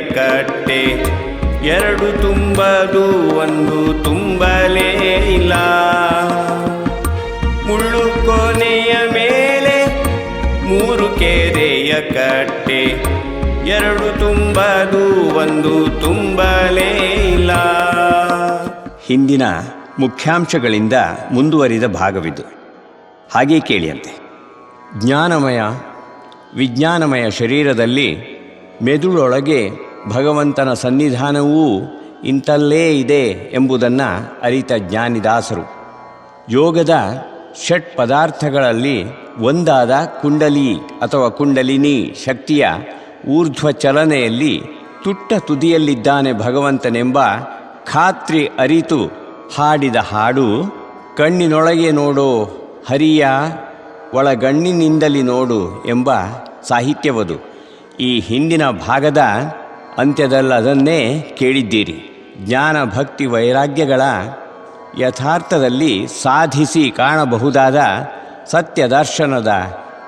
ಕಟ್ಟೆ. ಎರಡು ತುಂಬದು, ಒಂದು ತುಂಬಲೇ ಇಲ್ಲ. ಮುಳ್ಳು ಕೊನೆಯ ಮೇಲೆ, ಮೂರು ಕೆರೆಯ ಕಟ್ಟೆ. ಎರಡು ತುಂಬದು, ಒಂದು ತುಂಬಲೇ ಇಲ್ಲ. ಹಿಂದಿನ ಮುಖ್ಯಾಂಶಗಳಿಂದ ಮುಂದುವರಿದ ಭಾಗವಿದು. ಹಾಗೆ ಕೇಳಿಯಂತೆ. ಜ್ಞಾನಮಯ, ವಿಜ್ಞಾನಮಯ ಶರೀರದಲ್ಲಿ ಮೆದುಳೊಳಗೆ ಭಗವಂತನ ಸನ್ನಿಧಾನವೂ ಇಂತಲ್ಲೇ ಇದೆ ಎಂಬುದನ್ನು ಅರಿತ ಜ್ಞಾನಿದಾಸರು. ಯೋಗದ ಷಟ್ ಪದಾರ್ಥಗಳಲ್ಲಿ ಒಂದಾದ ಕುಂಡಲಿ ಅಥವಾ ಕುಂಡಲಿನಿ ಶಕ್ತಿಯ ಊರ್ಧ್ವ ಚಲನೆಯಲ್ಲಿ ತುಟ್ಟ ತುದಿಯಲ್ಲಿದ್ದಾನೆ ಭಗವಂತನೆಂಬ ಖಾತ್ರಿ ಅರಿತು ಹಾಡಿದ ಹಾಡು, ಕಣ್ಣಿನೊಳಗೆ ನೋಡೋ ಹರಿಯ, ಒಳಗಣ್ಣಿನಿಂದಲಿ ನೋಡು ಎಂಬ ಸಾಹಿತ್ಯವದು. ಈ ಹಿಂದಿನ ಭಾಗದ ಅಂತ್ಯದಲ್ಲದನ್ನೇ ಕೇಳಿದ್ದೀರಿ. ಜ್ಞಾನ, ಭಕ್ತಿ, ವೈರಾಗ್ಯಗಳ ಯಥಾರ್ಥದಲ್ಲಿ ಸಾಧಿಸಿ ಕಾಣಬಹುದಾದ ಸತ್ಯ ದರ್ಶನದ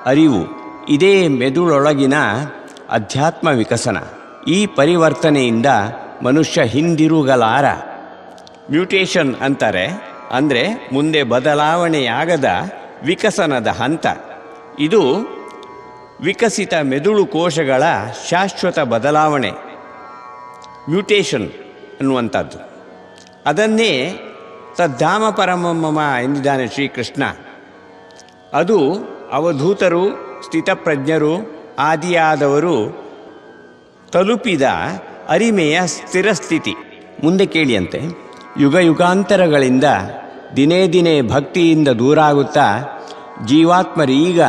ಅರಿವು. ಇದೇ ಮೆದುಳೊಳಗಿನ ಅಧ್ಯಾತ್ಮ ವಿಕಸನ. ಈ ಪರಿವರ್ತನೆಯಿಂದ ಮನುಷ್ಯ ಹಿಂದಿರುಗಲಾರ. ಮ್ಯೂಟೇಷನ್ ಅಂತಾರೆ, ಅಂದರೆ ಮುಂದೆ ಬದಲಾವಣೆಯಾಗದ ವಿಕಸನದ ಹಂತ. ಇದು ವಿಕಸಿತ ಮೆದುಳು ಕೋಶಗಳ ಶಾಶ್ವತ ಬದಲಾವಣೆ. ಮ್ಯೂಟೇಷನ್ ಅನ್ನುವಂಥದ್ದು. ಅದನ್ನೇ ತದ್ಧಾಮ ಪರಮಮ್ಮ ಎಂದಿದ್ದಾನೆ ಶ್ರೀಕೃಷ್ಣ. ಅದು ಅವಧೂತರು, ಸ್ಥಿತಪ್ರಜ್ಞರು, ಆದಿಯಾದವರು ತಲುಪಿದ ಅರಿಮೆಯ ಸ್ಥಿರಸ್ಥಿತಿ ಮುಂದೆ ಕೇಳಿಯಂತೆ, ಯುಗ ಯುಗಾಂತರಗಳಿಂದ ದಿನೇ ದಿನೇ ಭಕ್ತಿಯಿಂದ ದೂರಾಗುತ್ತಾ ಜೀವಾತ್ಮರೀಗ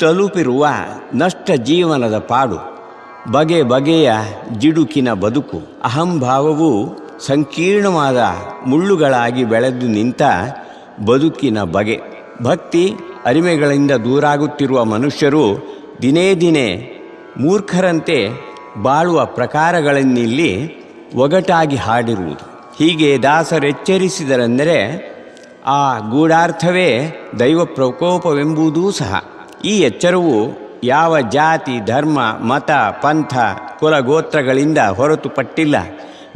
ತಲುಪಿರುವ ನಷ್ಟ ಜೀವನದ ಪಾಡು. ಬಗೆ ಬಗೆಯ ಜಿಡುಕಿನ ಬದುಕು. ಅಹಂಭಾವವು ಸಂಕೀರ್ಣವಾದ ಮುಳ್ಳುಗಳಾಗಿ ಬೆಳೆದು ನಿಂತ ಬದುಕಿನ ಬಗೆ. ಭಕ್ತಿ ಅರಿಮೆಗಳಿಂದ ದೂರಾಗುತ್ತಿರುವ ಮನುಷ್ಯರು ದಿನೇ ದಿನೇ ಮೂರ್ಖರಂತೆ ಬಾಳುವ ಪ್ರಕಾರಗಳನ್ನಿಲ್ಲಿ ಒಗಟಾಗಿ ಹಾಡಿರುವುದು. ಹೀಗೆ ದಾಸರೆಚ್ಚರಿಸಿದರೆಂದರೆ ಆ ಗೂಢಾರ್ಥವೇ ದೈವ ಪ್ರಕೋಪವೆಂಬುದೂ ಸಹ. ಈ ಎಚ್ಚರವು ಯಾವ ಜಾತಿ, ಧರ್ಮ, ಮತ, ಪಂಥ, ಕುಲಗೋತ್ರಗಳಿಂದ ಹೊರತುಪಟ್ಟಿಲ್ಲ.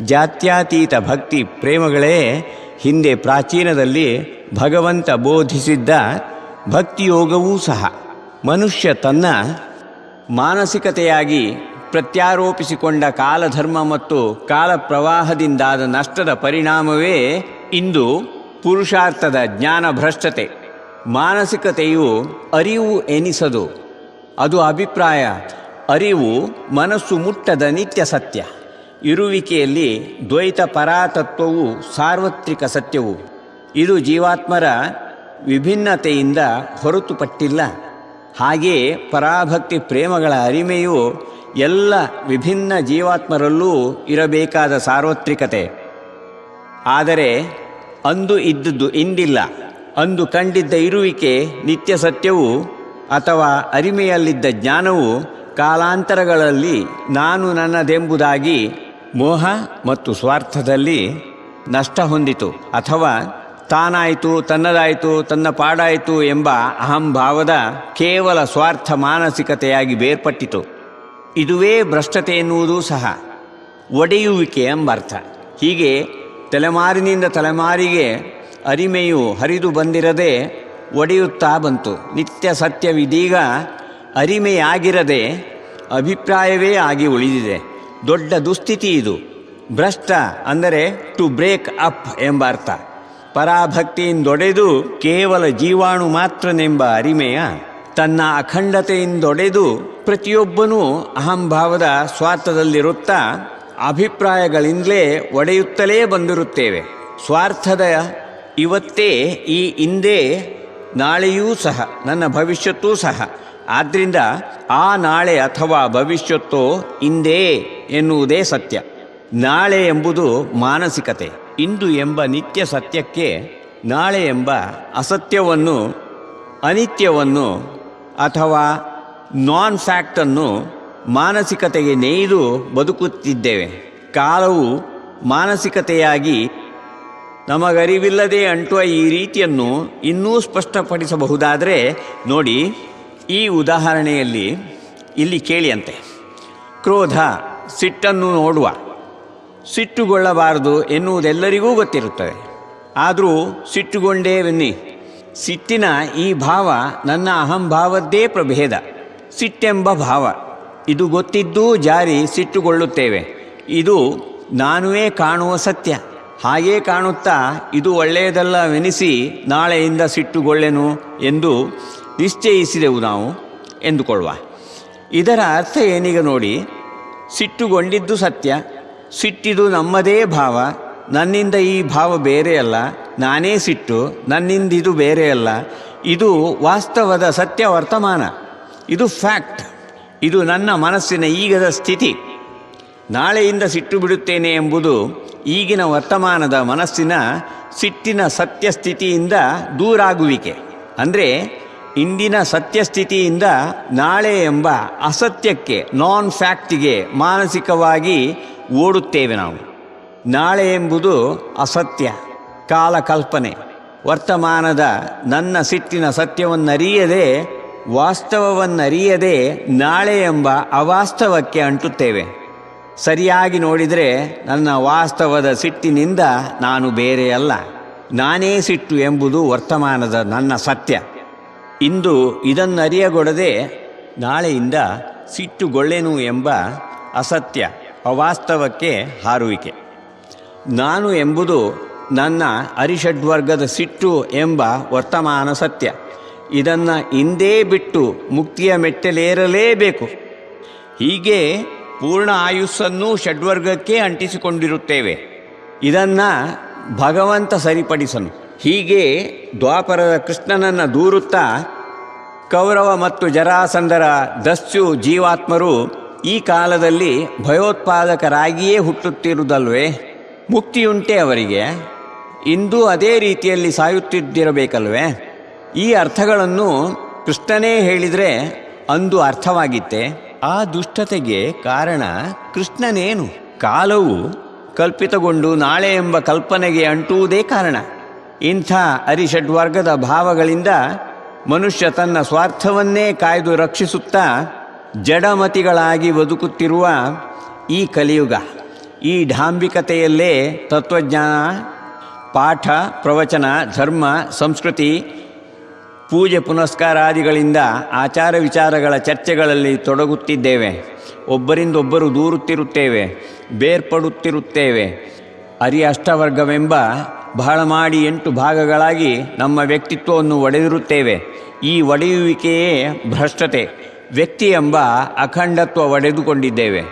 ಜಾತ್ಯಾತೀತ ಭಕ್ತಿ ಪ್ರೇಮಗಳೇ ಹಿಂದೆ ಪ್ರಾಚೀನದಲ್ಲಿ ಭಗವಂತ ಬೋಧಿಸಿದ್ದ ಭಕ್ತಿಯೋಗವೂ ಸಹ. ಮನುಷ್ಯ ತನ್ನ ಮಾನಸಿಕತೆಯಾಗಿ ಪ್ರತ್ಯಾರೋಪಿಸಿಕೊಂಡ ಕಾಲಧರ್ಮ ಮತ್ತು ಕಾಲ ಪ್ರವಾಹದಿಂದಾದ ನಷ್ಟದ ಪರಿಣಾಮವೇ ಇಂದು ಪುರುಷಾರ್ಥದ ಜ್ಞಾನ ಭ್ರಷ್ಟತೆ ಮಾನಸಿಕತೆಯು ಅರಿವು ಎನಿಸದು. ಅದು ಅಭಿಪ್ರಾಯ. ಅರಿವು ಮನಸ್ಸು ಮುಟ್ಟದ ನಿತ್ಯ ಸತ್ಯ. ಇರುವಿಕೆಯಲ್ಲಿ ದ್ವೈತ ಪರಾತತ್ವವು ಸಾರ್ವತ್ರಿಕ ಸತ್ಯವು. ಇದು ಜೀವಾತ್ಮರ ವಿಭಿನ್ನತೆಯಿಂದ ಹೊರತುಪಟ್ಟಿಲ್ಲ. ಹಾಗೆಯೇ ಪರಾಭಕ್ತಿ ಪ್ರೇಮಗಳ ಅರಿಮೆಯು ಎಲ್ಲ ವಿಭಿನ್ನ ಜೀವಾತ್ಮರಲ್ಲೂ ಇರಬೇಕಾದ ಸಾರ್ವತ್ರಿಕತೆ. ಆದರೆ ಅಂದು ಇದ್ದದ್ದು ಇಂದಿಲ್ಲ. ಅಂದು ಕಂಡಿದ್ದ ಇರುವಿಕೆ ನಿತ್ಯ ಸತ್ಯವು ಅಥವಾ ಅರಿಮೆಯಲ್ಲಿದ್ದ ಜ್ಞಾನವು ಕಾಲಾಂತರಗಳಲ್ಲಿ ನಾನು ನನ್ನದೆಂಬುದಾಗಿ ಮೋಹ ಮತ್ತು ಸ್ವಾರ್ಥದಲ್ಲಿ ನಷ್ಟ ಹೊಂದಿತು ಅಥವಾ ತಾನಾಯಿತು, ತನ್ನದಾಯಿತು, ತನ್ನ ಪಾಡಾಯಿತು ಎಂಬ ಅಹಂಭಾವದ ಕೇವಲ ಸ್ವಾರ್ಥ ಮಾನಸಿಕತೆಯಾಗಿ ಬೇರ್ಪಟ್ಟಿತು. ಇದುವೇ ಭ್ರಷ್ಟತೆ ಎನ್ನುವುದೂ ಸಹ ಒಡೆಯುವಿಕೆ ಎಂಬರ್ಥ. ಹೀಗೆ ತಲೆಮಾರಿನಿಂದ ತಲೆಮಾರಿಗೆ ಅರಿಮೆಯು ಹರಿದು ಬಂದಿರದೆ ಒಡೆಯುತ್ತಾ ಬಂತು. ನಿತ್ಯ ಸತ್ಯವಿದೀಗ ಅರಿಮೆಯಾಗಿರದೆ ಅಭಿಪ್ರಾಯವೇ ಆಗಿ ಉಳಿದಿದೆ. ದೊಡ್ಡ ದುಸ್ಥಿತಿ ಇದು. ಭ್ರಷ್ಟ ಅಂದರೆ ಟು ಬ್ರೇಕ್ ಅಪ್ ಎಂಬ ಅರ್ಥ. ಪರಾಭಕ್ತಿಯಿಂದೊಡೆದು ಕೇವಲ ಜೀವಾಣು ಮಾತ್ರನೆಂಬ ಅರಿಮೆಯ, ತನ್ನ ಅಖಂಡತೆಯಿಂದೊಡೆದು ಪ್ರತಿಯೊಬ್ಬನೂ ಅಹಂಭಾವದ ಸ್ವಾರ್ಥದಲ್ಲಿರುತ್ತಾ ಅಭಿಪ್ರಾಯಗಳಿಂದಲೇ ಒಡೆಯುತ್ತಲೇ ಬಂದಿರುತ್ತೇವೆ. ಸ್ವಾರ್ಥದ ಇವತ್ತೇ ಈ ಹಿಂದೆ ನಾಳೆಯೂ ಸಹ, ನನ್ನ ಭವಿಷ್ಯತ್ತೂ ಸಹ. ಆದ್ದರಿಂದ ಆ ನಾಳೆ ಅಥವಾ ಭವಿಷ್ಯತ್ತೋ ಇಂದೇ ಎನ್ನುವುದೇ ಸತ್ಯ. ನಾಳೆ ಎಂಬುದು ಮಾನಸಿಕತೆ. ಇಂದು ಎಂಬ ನಿತ್ಯ ಸತ್ಯಕ್ಕೆ ನಾಳೆ ಎಂಬ ಅಸತ್ಯವನ್ನು, ಅನಿತ್ಯವನ್ನು ಅಥವಾ ನಾನ್ ಫ್ಯಾಕ್ಟನ್ನು ಮಾನಸಿಕತೆಗೆ ನೇಯ್ದು ಬದುಕುತ್ತಿದ್ದೇವೆ. ಕಾಲವು ಮಾನಸಿಕತೆಯಾಗಿ ನಮಗರಿವಿಲ್ಲದೆ ಅಂಟುವ ಈ ರೀತಿಯನ್ನು ಇನ್ನೂ ಸ್ಪಷ್ಟಪಡಿಸಬಹುದಾದರೆ ನೋಡಿ, ಈ ಉದಾಹರಣೆಯಲ್ಲಿ ಇಲ್ಲಿ ಕೇಳಿಯಂತೆ. ಕ್ರೋಧ, ಸಿಟ್ಟನ್ನು ನೋಡುವ. ಸಿಟ್ಟುಗೊಳ್ಳಬಾರದು ಎನ್ನುವುದೆಲ್ಲರಿಗೂ ಗೊತ್ತಿರುತ್ತದೆ. ಆದರೂ ಸಿಟ್ಟುಗೊಂಡೇ ಬನ್ನಿ. ಸಿಟ್ಟಿನ ಈ ಭಾವ ನನ್ನ ಅಹಂಭಾವದ್ದೇ ಪ್ರಭೇದ. ಸಿಟ್ಟೆಂಬ ಭಾವ. ಇದು ಗೊತ್ತಿದ್ದೂ ಜಾರಿ ಸಿಟ್ಟುಗೊಳ್ಳುತ್ತೇವೆ. ಇದು ನಾನುವೇ ಕಾಣುವ ಸತ್ಯ. ಹಾಗೇ ಕಾಣುತ್ತಾ ಇದು ಒಳ್ಳೆಯದಲ್ಲವೆನಿಸಿ ನಾಳೆಯಿಂದ ಸಿಟ್ಟುಗೊಳ್ಳೆನು ಎಂದು ನಿಶ್ಚಯಿಸಿದೆವು ನಾವು ಎಂದುಕೊಳ್ಳುವ. ಇದರ ಅರ್ಥ ಏನೀಗ ನೋಡಿ, ಸಿಟ್ಟುಗೊಂಡಿದ್ದು ಸತ್ಯ, ಸಿಟ್ಟಿದು ನಮ್ಮದೇ ಭಾವ, ನನ್ನಿಂದ ಈ ಭಾವ ಬೇರೆಯಲ್ಲ, ನಾನೇ ಸಿಟ್ಟು ನನ್ನಿಂದ ಇದು ಬೇರೆಯಲ್ಲ, ಇದು ವಾಸ್ತವದ ಸತ್ಯ ವರ್ತಮಾನ, ಇದು ಫ್ಯಾಕ್ಟ್, ಇದು ನನ್ನ ಮನಸ್ಸಿನ ಈಗದ ಸ್ಥಿತಿ. ನಾಳೆಯಿಂದ ಸಿಟ್ಟು ಬಿಡುತ್ತೇನೆ ಎಂಬುದು ಈಗಿನ ವರ್ತಮಾನದ ಮನಸ್ಸಿನ ಸಿಟ್ಟಿನ ಸತ್ಯಸ್ಥಿತಿಯಿಂದ ದೂರಾಗುವಿಕೆ. ಅಂದರೆ ಇಂದಿನ ಸತ್ಯಸ್ಥಿತಿಯಿಂದ ನಾಳೆ ಎಂಬ ಅಸತ್ಯಕ್ಕೆ ನಾನ್ ಫ್ಯಾಕ್ಟಿಗೆ ಮಾನಸಿಕವಾಗಿ ಓಡುತ್ತೇವೆ ನಾವು. ನಾಳೆ ಎಂಬುದು ಅಸತ್ಯ, ಕಾಲಕಲ್ಪನೆ. ವರ್ತಮಾನದ ನನ್ನ ಸಿಟ್ಟಿನ ಸತ್ಯವನ್ನರಿಯದೆ, ವಾಸ್ತವವನ್ನರಿಯದೆ ನಾಳೆ ಎಂಬ ಅವಾಸ್ತವಕ್ಕೆ ಅಂಟುತ್ತೇವೆ. ಸರಿಯಾಗಿ ನೋಡಿದರೆ ನನ್ನ ವಾಸ್ತವದ ಸಿಟ್ಟಿನಿಂದ ನಾನು ಬೇರೆಯಲ್ಲ. ನಾನೇ ಸಿಟ್ಟು ಎಂಬುದು ವರ್ತಮಾನದ ನನ್ನ ಸತ್ಯ. ಇಂದು ಇದನ್ನರಿಯಗೊಡದೆ ನಾಳೆಯಿಂದ ಸಿಟ್ಟುಗೊಳ್ಳೆನು ಎಂಬ ಅಸತ್ಯ, ಅವಾಸ್ತವಕ್ಕೆ ಹಾರುವಿಕೆ. ನಾನು ಎಂಬುದು ನನ್ನ ಅರಿಷಡ್ವರ್ಗದ ಸಿಟ್ಟು ಎಂಬ ವರ್ತಮಾನ ಸತ್ಯ. ಇದನ್ನು ಹಿಂದೇ ಬಿಟ್ಟು ಮುಕ್ತಿಯ ಮೆಟ್ಟಲೇರಲೇಬೇಕು. ಹೀಗೆ ಪೂರ್ಣ ಆಯುಸ್ಸನ್ನು ಷಡ್ವರ್ಗಕ್ಕೆ ಅಂಟಿಸಿಕೊಂಡಿರುತ್ತೇವೆ. ಇದನ್ನು ಭಗವಂತ ಸರಿಪಡಿಸನು. ಹೀಗೆ ದ್ವಾಪರದ ಕೃಷ್ಣನನ್ನು ದೂರುತ್ತಾ ಕೌರವ ಮತ್ತು ಜರಾಸಂದರ ದಸ್ಯು ಜೀವಾತ್ಮರು ಈ ಕಾಲದಲ್ಲಿ ಭಯೋತ್ಪಾದಕರಾಗಿಯೇ ಹುಟ್ಟುತ್ತಿರುವುದಲ್ವೇ? ಮುಕ್ತಿಯುಂಟೆ ಅವರಿಗೆ. ಇಂದು ಅದೇ ರೀತಿಯಲ್ಲಿ ಸಾಯುತ್ತಿದ್ದಿರಬೇಕಲ್ವೇ? ಈ ಅರ್ಥಗಳನ್ನು ಕೃಷ್ಣನೇ ಹೇಳಿದರೆ ಅಂದು ಅರ್ಥವಾಗಿತ್ತೆ. ಆ ದುಷ್ಟತೆಗೆ ಕಾರಣ ಕೃಷ್ಣನೇನು. ಕಾಲವು ಕಲ್ಪಿತಗೊಂಡು ನಾಳೆ ಎಂಬ ಕಲ್ಪನೆಗೆ ಅಂಟುವುದೇ ಕಾರಣ. ಇಂಥ ಅರಿಷಡ್ವರ್ಗದ ಭಾವಗಳಿಂದ ಮನುಷ್ಯ ತನ್ನ ಸ್ವಾರ್ಥವನ್ನೇ ಕಾಯ್ದು ರಕ್ಷಿಸುತ್ತಾ ಜಡಮತಿಗಳಾಗಿ ಬದುಕುತ್ತಿರುವ ಈ ಕಲಿಯುಗ. ಈ ಡಾಂಬಿಕತೆಯಲ್ಲೇ ತತ್ವಜ್ಞಾನ, ಪಾಠ, ಪ್ರವಚನ, ಧರ್ಮ, ಸಂಸ್ಕೃತಿ ಪೂಜೆ ಪುನಸ್ಕಾರಾದಿಗಳಿಂದ ಆಚಾರ ವಿಚಾರಗಳ ಚರ್ಚೆಗಳಲ್ಲಿ ತೊಡಗುತ್ತಿದ್ದೇವೆ. ಒಬ್ಬರಿಂದೊಬ್ಬರು ದೂರುತ್ತಿರುತ್ತೇವೆ, ಬೇರ್ಪಡುತ್ತಿರುತ್ತೇವೆ. ಅರಿ ಅಷ್ಟವರ್ಗವೆಂಬ ಬಹಳ ಮಾಡಿ ಎಂಟು ಭಾಗಗಳಾಗಿ ನಮ್ಮ ವ್ಯಕ್ತಿತ್ವವನ್ನು ಒಡೆದಿರುತ್ತೇವೆ. ಈ ಒಡೆಯುವಿಕೆಯೇ ಭ್ರಷ್ಟತೆ, ವ್ಯಕ್ತಿ ಎಂಬ ಅಖಂಡತ್ವ ಒಡೆದುಕೊಂಡಿದ್ದೇವೆ.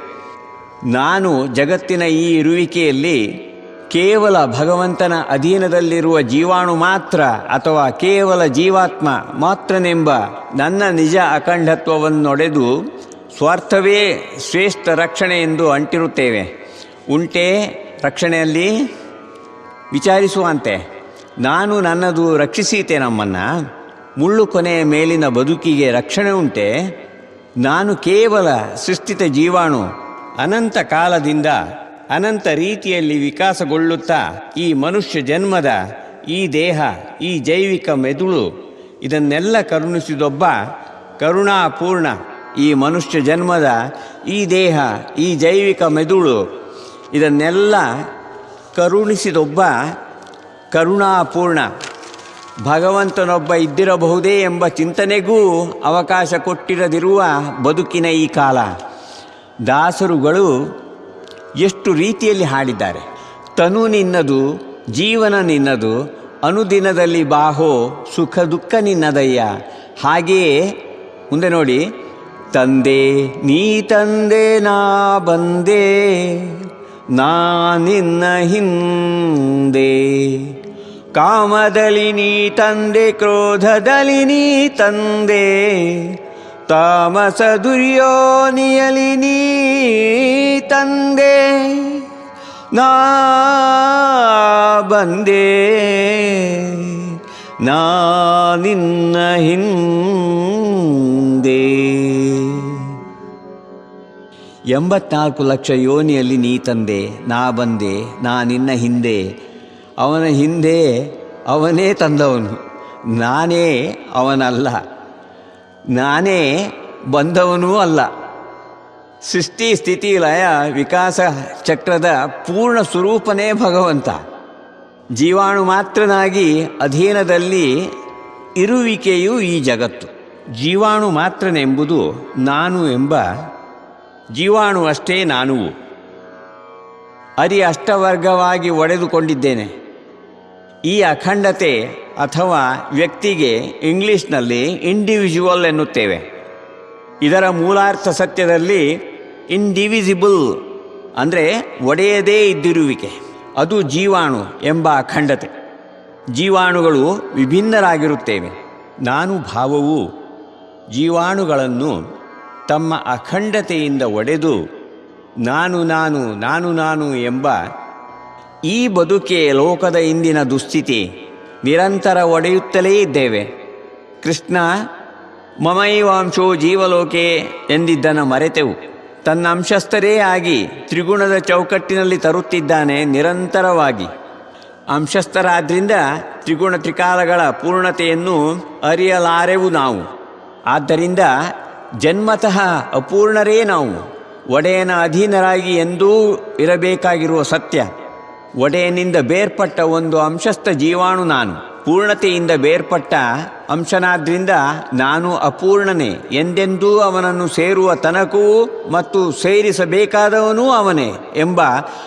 ನಾನು ಜಗತ್ತಿನ ಈ ಇರುವಿಕೆಯಲ್ಲಿ ಕೇವಲ ಭಗವಂತನ ಅಧೀನದಲ್ಲಿರುವ ಜೀವಾಣು ಮಾತ್ರ ಅಥವಾ ಕೇವಲ ಜೀವಾತ್ಮ ಮಾತ್ರನೆಂಬ ನನ್ನ ನಿಜ ಅಖಂಡತ್ವವನ್ನೊಡೆದು ಸ್ವಾರ್ಥವೇ ಶ್ರೇಷ್ಠ ರಕ್ಷಣೆ ಎಂದು ಅಂಟಿರುತ್ತೇವೆ. ಉಂಟೇ, ರಕ್ಷಣೆಯಲ್ಲಿ ವಿಚಾರಿಸುವಂತೆ ನಾನು ನನ್ನದು ರಕ್ಷಿಸೀತೆ ನಮ್ಮನ್ನು. ಮುಳ್ಳು ಕೊನೆಯ ಮೇಲಿನ ಬದುಕಿಗೆ ರಕ್ಷಣೆ ಉಂಟೆ. ನಾನು ಕೇವಲ ಸೃಷ್ಟಿತ ಜೀವಾಣು ಅನಂತ ಕಾಲದಿಂದ ಅನಂತ ರೀತಿಯಲ್ಲಿ ವಿಕಾಸಗೊಳ್ಳುತ್ತಾ ಈ ಮನುಷ್ಯ ಜನ್ಮದ ಈ ದೇಹ, ಈ ಜೈವಿಕ ಮೆದುಳು ಇದನ್ನೆಲ್ಲ ಕರುಣಿಸಿದೊಬ್ಬ ಕರುಣಾಪೂರ್ಣ ಈ ಮನುಷ್ಯ ಜನ್ಮದ ಈ ದೇಹ, ಈ ಜೈವಿಕ ಮೆದುಳು ಇದನ್ನೆಲ್ಲ ಕರುಣಿಸಿದೊಬ್ಬ ಕರುಣಾಪೂರ್ಣ. ಭಗವಂತನೊಬ್ಬ ಇದ್ದಿರಬಹುದೇ ಎಂಬ ಚಿಂತನೆಗೂ ಅವಕಾಶ ಕೊಟ್ಟಿರದಿರುವ ಬದುಕಿನ ಈ ಕಾಲ. ದಾಸರುಗಳು ಎಷ್ಟು ರೀತಿಯಲ್ಲಿ ಹಾಡಿದ್ದಾರೆ. ತನು ನಿನ್ನದು, ಜೀವನ ನಿನ್ನದು, ಅನುದಿನದಲ್ಲಿ ಬಾಹೋ, ಸುಖ ದುಃಖ ನಿನ್ನದಯ್ಯ. ಹಾಗೆಯೇ, ಮುಂದೆ ನೋಡಿ, ತಂದೆ, ನೀ ತಂದೆ, ನಾ ಬಂದೆ, ನಾ ನಿನ್ನ ಹಿಂದೆ. ಕಾಮದಲ್ಲಿ ನೀ ತಂದೆ, ಕ್ರೋಧದಲ್ಲಿ ನೀ ತಂದೆ. ತಾಮಸ ದುರ್ಯೋನಿಯಲಿ ನೀ ತಂದೆ, ನಾ ಬಂದೆ, ನಾ ನಿನ್ನ ಹಿಂದೆ. ಎಂಬತ್ನಾಲ್ಕು ಲಕ್ಷ ಯೋನಿಯಲ್ಲಿ ನೀ ತಂದೆ, ನಾ ಬಂದೆ, ನಾ ನಿನ್ನ ಹಿಂದೆ. ಅವನ ಹಿಂದೆ ಅವನೇ ತಂದವನು, ನಾನೇ ಅವನಲ್ಲ. ನಾನೇ ಬಂದವನೂ ಅಲ್ಲ. ಸೃಷ್ಟಿ, ಸ್ಥಿತಿ, ಲಯ, ವಿಕಾಸ ಚಕ್ರದ ಪೂರ್ಣ ಸ್ವರೂಪನೇ ಭಗವಂತ. ಜೀವಾಣು ಮಾತ್ರನಾಗಿ ಅಧೀನದಲ್ಲಿ ಇರುವಿಕೆಯು ಈ ಜಗತ್ತು. ಜೀವಾಣು ಮಾತ್ರನೆಂಬುದು ನಾನು ಎಂಬ ಜೀವಾಣು ಅಷ್ಟೇ ನಾನು ಅರಿ ಅಷ್ಟವರ್ಗವಾಗಿ ಒಡೆದುಕೊಂಡಿದ್ದೇನೆ. ಈ ಅಖಂಡತೆ ಅಥವಾ ವ್ಯಕ್ತಿಗೆ ಇಂಗ್ಲೀಷ್ನಲ್ಲಿ ಇಂಡಿವಿಜುವಲ್ ಎನ್ನುತ್ತೇವೆ. ಇದರ ಮೂಲಾರ್ಥ ಸತ್ಯದಲ್ಲಿ ಇಂಡಿವಿಸಿಬಲ್ ಅಂದರೆ ಒಡೆಯದೇ ಇದ್ದಿರುವಿಕೆ. ಅದು ಜೀವಾಣು ಎಂಬ ಅಖಂಡತೆ. ಜೀವಾಣುಗಳು ವಿಭಿನ್ನರಾಗಿರುತ್ತೇವೆ. ನಾನು ಭಾವವು ಜೀವಾಣುಗಳನ್ನು ತಮ್ಮ ಅಖಂಡತೆಯಿಂದ ಒಡೆದು ನಾನು ನಾನು ನಾನು ನಾನು ಎಂಬ ಈ ಬದುಕೆ ಲೋಕದ ಇಂದಿನ ದುಸ್ಥಿತಿ. ನಿರಂತರ ಒಡೆಯುತ್ತಲೇ ಇದ್ದೇವೆ. ಕೃಷ್ಣ, ಮಮೈವಾಂಶೋ ಜೀವಲೋಕೆ ಎಂದಿದ್ದನ ಮರೆತೆವು. ತನ್ನ ಅಂಶಸ್ಥರೇ ಆಗಿ ತ್ರಿಗುಣದ ಚೌಕಟ್ಟಿನಲ್ಲಿ ತರುತ್ತಿದ್ದಾನೆ ನಿರಂತರವಾಗಿ. ಅಂಶಸ್ಥರಾದ್ರಿಂದ ತ್ರಿಗುಣ ತ್ರಿಕಾಲಗಳ ಪೂರ್ಣತೆಯನ್ನು ಅರಿಯಲಾರೆವು ನಾವು. ಆದ್ದರಿಂದ ಜನ್ಮತಃ ಅಪೂರ್ಣರೇ ನಾವು. ಒಡೆಯನ ಅಧೀನರಾಗಿ ಎಂದೂ ಇರಬೇಕಾಗಿರುವ ಸತ್ಯ. ಒಡೆಯನಿಂದ ಬೇರ್ಪಟ್ಟ ಒಂದು ಅಂಶಸ್ಥ ಜೀವಾಣು ನಾನು. ಪೂರ್ಣತೆಯಿಂದ ಬೇರ್ಪಟ್ಟ ಅಂಶನಾದ್ರಿಂದ ನಾನು ಅಪೂರ್ಣನೇ. ಎಂದೆಂದೂ ಅವನನ್ನು ಸೇರುವ ತನಕವೂ ಮತ್ತು ಸೇರಿಸಬೇಕಾದವನೂ ಅವನೇ ಎಂಬ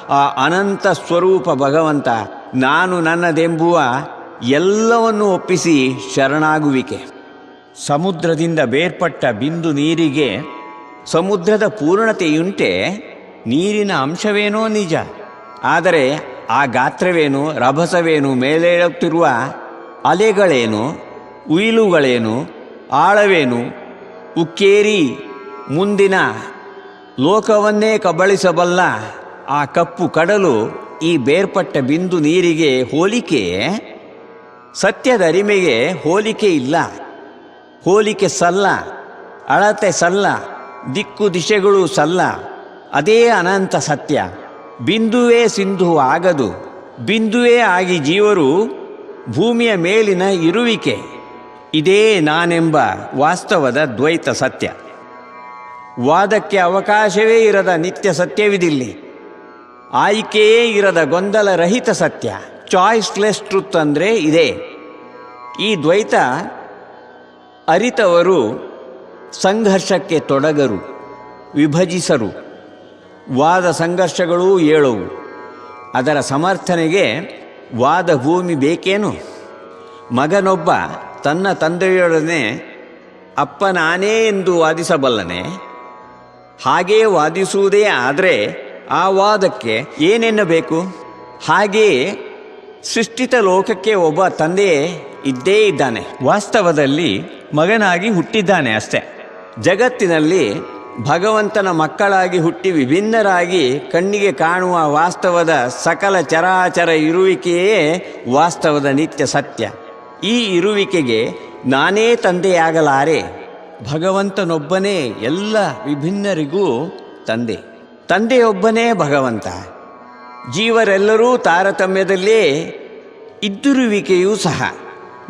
ಆ ಅನಂತ ಸ್ವರೂಪ ಭಗವಂತ ನಾನು ನನ್ನದೆಂಬುವ ಎಲ್ಲವನ್ನು ಒಪ್ಪಿಸಿ ಶರಣಾಗುವಿಕೆ. ಸಮುದ್ರದಿಂದ ಬೇರ್ಪಟ್ಟ ಬಿಂದು ನೀರಿಗೆ ಸಮುದ್ರದ ಪೂರ್ಣತೆಯುಂಟೆ ನೀರಿನ ಅಂಶವೇನೋ ನಿಜ. ಆದರೆ ಆ ಗಾತ್ರವೇನು? ರಭಸವೇನು? ಮೇಲೇಳುತ್ತಿರುವ ಅಲೆಗಳೇನು? ಉಯಿಲುಗಳೇನು? ಆಳವೇನು? ಉಕ್ಕೇರಿ ಮುಂದಿನ ಲೋಕವನ್ನೇ ಕಬಳಿಸಬಲ್ಲ ಆ ಕಪ್ಪು ಕಡಲು ಈ ಬೇರ್ಪಟ್ಟ ಬಿಂದು ನೀರಿಗೆ ಹೋಲಿಕೆ? ಸತ್ಯದ ಅರಿಮೆಗೆ ಹೋಲಿಕೆ ಇಲ್ಲ. ಹೋಲಿಕೆ ಸಲ್ಲ, ಅಳತೆ ಸಲ್ಲ, ದಿಕ್ಕು ದಿಶೆಗಳು ಸಲ್ಲ, ಅದೇ ಅನಂತ ಸತ್ಯ. ಬಿಂದುವೇ ಸಿಂಧು ಆಗದು. ಬಿಂದುವೇ ಆಗಿ ಜೀವರು ಭೂಮಿಯ ಮೇಲಿನ ಇರುವಿಕೆ. ಇದೇ ನಾನೆಂಬ ವಾಸ್ತವದ ದ್ವೈತ ಸತ್ಯ. ವಾದಕ್ಕೆ ಅವಕಾಶವೇ ಇರದ ನಿತ್ಯ ಸತ್ಯವಿದಿಲ್ಲಿ. ಆಯ್ಕೆಯೇ ಇರದ ಗೊಂದಲ ರಹಿತ ಸತ್ಯ. ಚಾಯ್ಸ್ಲೆಸ್ ಟ್ರುತ್ ಅಂದರೆ ಇದೆ. ಈ ದ್ವೈತ ಅರಿತವರು ಸಂಘರ್ಷಕ್ಕೆ ತೊಡಗರು, ವಿಭಜಿಸರು. ವಾದ ಸಂಘರ್ಷಗಳೂ ಏಳುವು. ಅದರ ಸಮರ್ಥನೆಗೆ ವಾದ ಭೂಮಿ ಬೇಕೇನು? ಮಗನೊಬ್ಬ ತನ್ನ ತಂದೆಯೊಡನೆ, ಅಪ್ಪ ನಾನೇ ಎಂದು ವಾದಿಸಬಲ್ಲನೆ. ಹಾಗೇ ವಾದಿಸುವುದೇ ಆದರೆ ಆ ವಾದಕ್ಕೆ ಏನೆನ್ನಬೇಕು? ಹಾಗೆಯೇ ಸೃಷ್ಟಿತ ಲೋಕಕ್ಕೆ ಒಬ್ಬ ತಂದೆಯೇ ಇದ್ದೇ ಇದ್ದಾನೆ. ವಾಸ್ತವದಲ್ಲಿ ಮಗನಾಗಿ ಹುಟ್ಟಿದ್ದಾನೆ ಅಷ್ಟೆ. ಜಗತ್ತಿನಲ್ಲಿ ಭಗವಂತನ ಮಕ್ಕಳಾಗಿ ಹುಟ್ಟಿ ವಿಭಿನ್ನರಾಗಿ ಕಣ್ಣಿಗೆ ಕಾಣುವ ವಾಸ್ತವದ ಸಕಲ ಚರಾಚರ ಇರುವಿಕೆಯೇ ವಾಸ್ತವದ ನಿತ್ಯ ಸತ್ಯ. ಈ ಇರುವಿಕೆಗೆ ನಾನೇ ತಂದೆಯಾಗಲಾರೆ. ಭಗವಂತನೊಬ್ಬನೇ ಎಲ್ಲ ವಿಭಿನ್ನರಿಗೂ ತಂದೆ. ತಂದೆಯೊಬ್ಬನೇ ಭಗವಂತ. ಜೀವರೆಲ್ಲರೂ ತಾರತಮ್ಯದಲ್ಲೇ ಇದ್ದಿರುವಿಕೆಯೂ ಸಹ.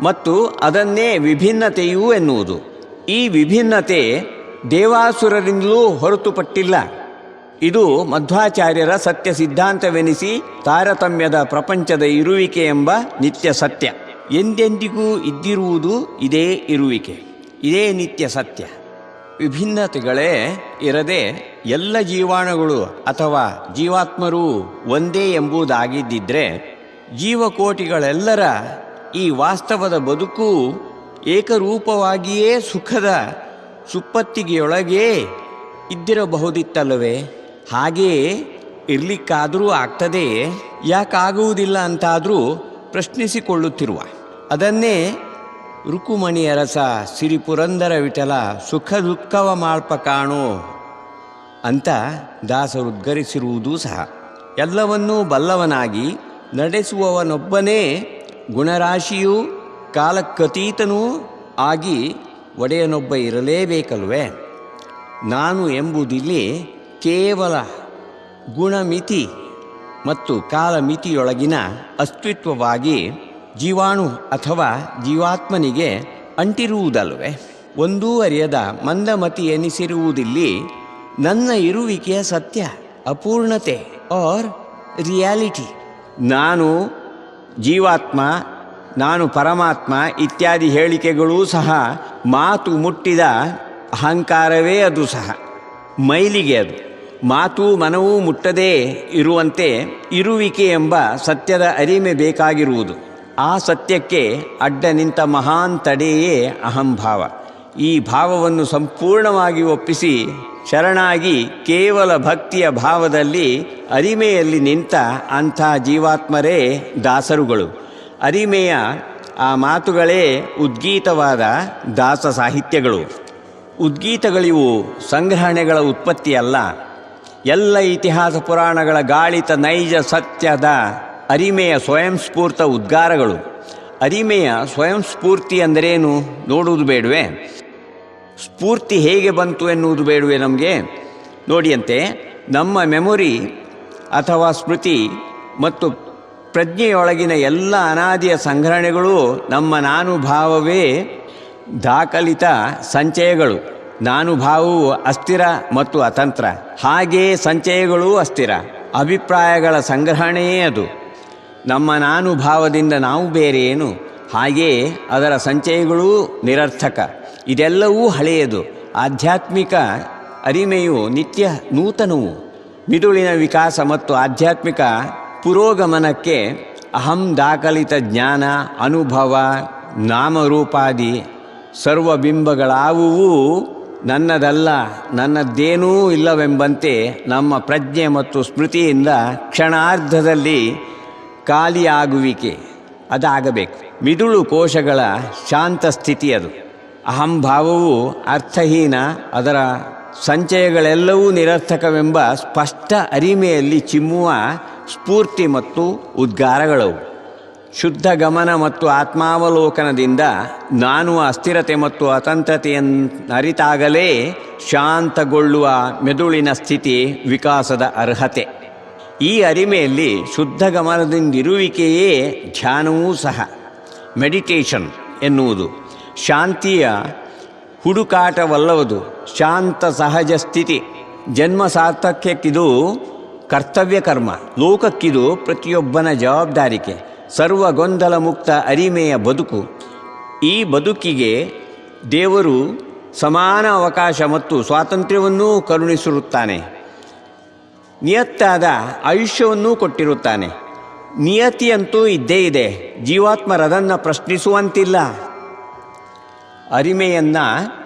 ಮತ್ತು ಅದನ್ನೇ ವಿಭಿನ್ನತೆಯೂ ಎನ್ನುವುದು. ಈ ವಿಭಿನ್ನತೆ ದೇವಾಸುರರಿಂದಲೂ ಹೊರತುಪಟ್ಟಿಲ್ಲ. ಇದು ಮಧ್ವಾಚಾರ್ಯರ ಸತ್ಯ ಸಿದ್ಧಾಂತವೆನಿಸಿ ತಾರತಮ್ಯದ ಪ್ರಪಂಚದ ಇರುವಿಕೆ ಎಂಬ ನಿತ್ಯ ಸತ್ಯ. ಎಂದೆಂದಿಗೂ ಇದ್ದಿರುವುದು ಇದೇ ಇರುವಿಕೆ. ಇದೇ ನಿತ್ಯ ಸತ್ಯ. ವಿಭಿನ್ನತೆಗಳೇ ಇರದೆ ಎಲ್ಲ ಜೀವಾಣುಗಳು ಅಥವಾ ಜೀವಾತ್ಮರೂ ಒಂದೇ ಎಂಬುದಾಗಿದ್ದಿದ್ರೆ ಜೀವಕೋಟಿಗಳೆಲ್ಲರ ಈ ವಾಸ್ತವದ ಬದುಕು ಏಕರೂಪವಾಗಿಯೇ ಸುಖದ ಸುಪ್ಪತ್ತಿಗೆಯೊಳಗೇ ಇದ್ದಿರಬಹುದಿತ್ತಲ್ಲವೇ? ಹಾಗೆಯೇ ಇರ್ಲಿಕ್ಕಾದರೂ ಆಗ್ತದೆ, ಯಾಕಾಗುವುದಿಲ್ಲ ಅಂತಾದರೂ ಪ್ರಶ್ನಿಸಿಕೊಳ್ಳುತ್ತಿರುವ. ಅದನ್ನೇ ರುಕುಮಣಿಯರಸ ಸಿರಿಪುರಂದರ ಸಿರಿ ಪುರಂದರ ವಿಠಲ ಸುಖ ದುಃಖವ ಮಾಳ್ಪ ಕಾಣೋ ಅಂತ ದಾಸರು ಉದ್ಗರಿಸಿರುವುದೂ ಸಹ. ಎಲ್ಲವನ್ನೂ ಬಲ್ಲವನಾಗಿ ನಡೆಸುವವನೊಬ್ಬನೇ ಗುಣರಾಶಿಯೂ ಕಾಲಕ್ಕತೀತನೂ ಆಗಿ ಒಡೆಯನೊಬ್ಬ ಇರಲೇಬೇಕಲ್ವೇ? ನಾನು ಎಂಬುದಿಲ್ಲಿ ಕೇವಲ ಗುಣಮಿತಿ ಮತ್ತು ಕಾಲಮಿತಿಯೊಳಗಿನ ಅಸ್ತಿತ್ವವಾಗಿ ಜೀವಾಣು ಅಥವಾ ಜೀವಾತ್ಮನಿಗೆ ಅಂಟಿರುವುದಲ್ವೇ? ಒಂದೂ ಅರಿಯದ ಮಂದಮತಿ ಎನಿಸಿರುವುದಿಲ್ಲಿ ನನ್ನ ಇರುವಿಕೆಯ ಸತ್ಯ, ಅಪೂರ್ಣತೆ ಆರ್ ರಿಯಾಲಿಟಿ ನಾನು ಜೀವಾತ್ಮ ನಾನು ಪರಮಾತ್ಮ ಇತ್ಯಾದಿ ಹೇಳಿಕೆಗಳೂ ಸಹ ಮಾತು ಮುಟ್ಟಿದ ಅಹಂಕಾರವೇ ಅದು ಸಹ. ಮೈಲಿಗೆ ಅದು. ಮಾತು ಮನವೂ ಮುಟ್ಟದೇ ಇರುವಂತೆ ಇರುವಿಕೆ ಎಂಬ ಸತ್ಯದ ಅರಿಮೆ ಬೇಕಾಗಿರುವುದು. ಆ ಸತ್ಯಕ್ಕೆ ಅಡ್ಡ ನಿಂತ ಮಹಾನ್ ತಡೆಯೇ ಅಹಂಭಾವ. ಈ ಭಾವವನ್ನು ಸಂಪೂರ್ಣವಾಗಿ ಒಪ್ಪಿಸಿ ಶರಣಾಗಿ ಕೇವಲ ಭಕ್ತಿಯ ಭಾವದಲ್ಲಿ ಅರಿಮೆಯಲ್ಲಿ ನಿಂತ ಅಂಥ ಜೀವಾತ್ಮರೇ ದಾಸರುಗಳು. ಅರಿಮೆಯ ಆ ಮಾತುಗಳೇ ಉದ್ಗೀತವಾದ ದಾಸ ಸಾಹಿತ್ಯಗಳು. ಉದ್ಗೀತಗಳಿವು ಸಂಗ್ರಹಣೆಗಳ ಉತ್ಪತ್ತಿಯಲ್ಲ. ಎಲ್ಲ ಇತಿಹಾಸ ಪುರಾಣಗಳ ಗಾಳಿತ ನೈಜ ಸತ್ಯದ ಅರಿಮೆಯ ಸ್ವಯಂ ಸ್ಫೂರ್ತ ಉದ್ಗಾರಗಳು. ಅರಿಮೆಯ ಸ್ವಯಂ ಸ್ಫೂರ್ತಿ ಅಂದರೇನು ನೋಡುವುದು ಬೇಡವೇ. ಸ್ಫೂರ್ತಿ ಹೇಗೆ ಬಂತು ಎನ್ನುವುದು ಬೇಡವೇ ನಮಗೆ. ನೋಡಿಯಂತೆ, ನಮ್ಮ ಮೆಮೊರಿ ಅಥವಾ ಸ್ಮೃತಿ ಮತ್ತು ಪ್ರಜ್ಞೆಯೊಳಗಿನ ಎಲ್ಲ ಅನಾದಿಯ ಸಂಗ್ರಹಣೆಗಳು ನಮ್ಮ ನಾನುಭಾವವೇ ದಾಖಲಿತ ಸಂಚಯಗಳು. ನಾನುಭಾವವು ಅಸ್ಥಿರ ಮತ್ತು ಅತಂತ್ರ. ಹಾಗೆಯೇ ಸಂಚಯಗಳೂ ಅಸ್ಥಿರ. ಅಭಿಪ್ರಾಯಗಳ ಸಂಗ್ರಹಣೆಯೇ ಅದು. ನಮ್ಮ ನಾನುಭಾವದಿಂದ ನಾವು ಬೇರೆಯೇನು ಹಾಗೆಯೇ ಅದರ ಸಂಚಯಗಳೂ ನಿರರ್ಥಕ. ಇದೆಲ್ಲವೂ ಹಳೆಯದು. ಆಧ್ಯಾತ್ಮಿಕ ಅರಿಮೆಯು ನಿತ್ಯ ನೂತನವು. ಮಿದುಳಿನ ವಿಕಾಸ ಮತ್ತು ಆಧ್ಯಾತ್ಮಿಕ ಪುರೋಗಮನಕ್ಕೆ ಅಹಂ ದಾಖಲಿತ ಜ್ಞಾನ, ಅನುಭವ, ನಾಮರೂಪಾದಿ ಸರ್ವಬಿಂಬಗಳಾವುವೂ ನನ್ನದಲ್ಲ, ನನ್ನದ್ದೇನೂ ಇಲ್ಲವೆಂಬಂತೆ ನಮ್ಮ ಪ್ರಜ್ಞೆ ಮತ್ತು ಸ್ಮೃತಿಯಿಂದ ಕ್ಷಣಾರ್ಧದಲ್ಲಿ ಖಾಲಿಯಾಗುವಿಕೆ. ಅದಾಗಬೇಕು. ಮಿದುಳು ಕೋಶಗಳ ಶಾಂತ ಸ್ಥಿತಿ ಅದು. ಅಹಂಭಾವವು ಅರ್ಥಹೀನ, ಅದರ ಸಂಚಯಗಳೆಲ್ಲವೂ ನಿರರ್ಥಕವೆಂಬ ಸ್ಪಷ್ಟ ಅರಿಮೆಯಲ್ಲಿ ಚಿಮ್ಮುವ ಸ್ಫೂರ್ತಿ ಮತ್ತು ಉದ್ಗಾರಗಳವು. ಶುದ್ಧ ಗಮನ ಮತ್ತು ಆತ್ಮಾವಲೋಕನದಿಂದ ನಾನು ಅಸ್ಥಿರತೆ ಮತ್ತು ಅತಂತ್ರತೆಯನ್ನು ಅರಿತಾಗಲೇ ಶಾಂತಗೊಳ್ಳುವ ಮೆದುಳಿನ ಸ್ಥಿತಿ ವಿಕಾಸದ ಅರ್ಹತೆ. ಈ ಅರಿಮೆಯಲ್ಲಿ ಶುದ್ಧ ಗಮನದಿಂದಿರುವಿಕೆಯೇ ಧ್ಯಾನವೂ ಸಹ. ಮೆಡಿಟೇಷನ್ ಎನ್ನುವುದು ಶಾಂತಿಯ ಹುಡುಕಾಟವಲ್ಲವದು. ಶಾಂತ ಸಹಜ ಸ್ಥಿತಿ. ಜನ್ಮ ಸಾರ್ಥಕ್ಯಕ್ಕಿದು ಕರ್ತವ್ಯ ಕರ್ಮ. ಲೋಕಕ್ಕಿದು ಪ್ರತಿಯೊಬ್ಬನ ಜವಾಬ್ದಾರಿಕೆ. ಸರ್ವ ಗೊಂದಲ ಮುಕ್ತ ಅರಿಮೆಯ ಬದುಕು. ಈ ಬದುಕಿಗೆ ದೇವರು ಸಮಾನ ಅವಕಾಶ ಮತ್ತು ಸ್ವಾತಂತ್ರ್ಯವನ್ನೂ ಕರುಣಿಸಿರುತ್ತಾನೆ. ನಿಯತ್ತಾದ ಆಯುಷ್ಯವನ್ನೂ ಕೊಟ್ಟಿರುತ್ತಾನೆ. ನಿಯತಿಯಂತೂ ಇದ್ದೇ ಇದೆ. ಜೀವಾತ್ಮರದನ್ನು ಪ್ರಶ್ನಿಸುವಂತಿಲ್ಲ. ಅರಿಮೆಯನ್ನು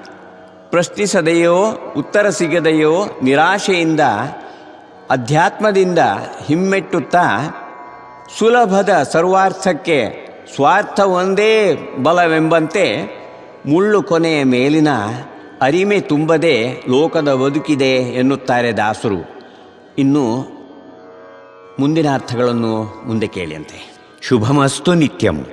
ಪ್ರಶ್ನಿಸದೆಯೋ, ಉತ್ತರ ಸಿಗದೆಯೋ, ನಿರಾಶೆಯಿಂದ ಅಧ್ಯಾತ್ಮದಿಂದ ಹಿಮ್ಮೆಟ್ಟುತ್ತಾ ಸುಲಭದ ಸರ್ವಾರ್ಥಕ್ಕೆ ಸ್ವಾರ್ಥ ಒಂದೇ ಬಲವೆಂಬಂತೆ ಮುಳ್ಳು ಕೊನೆಯ ಮೇಲಿನ ಅರಿಮೆ ತುಂಬದೆ ಲೋಕದ ಬದುಕಿದೆ ಎನ್ನುತ್ತಾರೆ ದಾಸರು. ಇನ್ನು ಮುಂದಿನ ಅರ್ಥಗಳನ್ನು ಮುಂದೆ ಕೇಳಿಯಂತೆ. ಶುಭಮಸ್ತು ನಿತ್ಯಂ.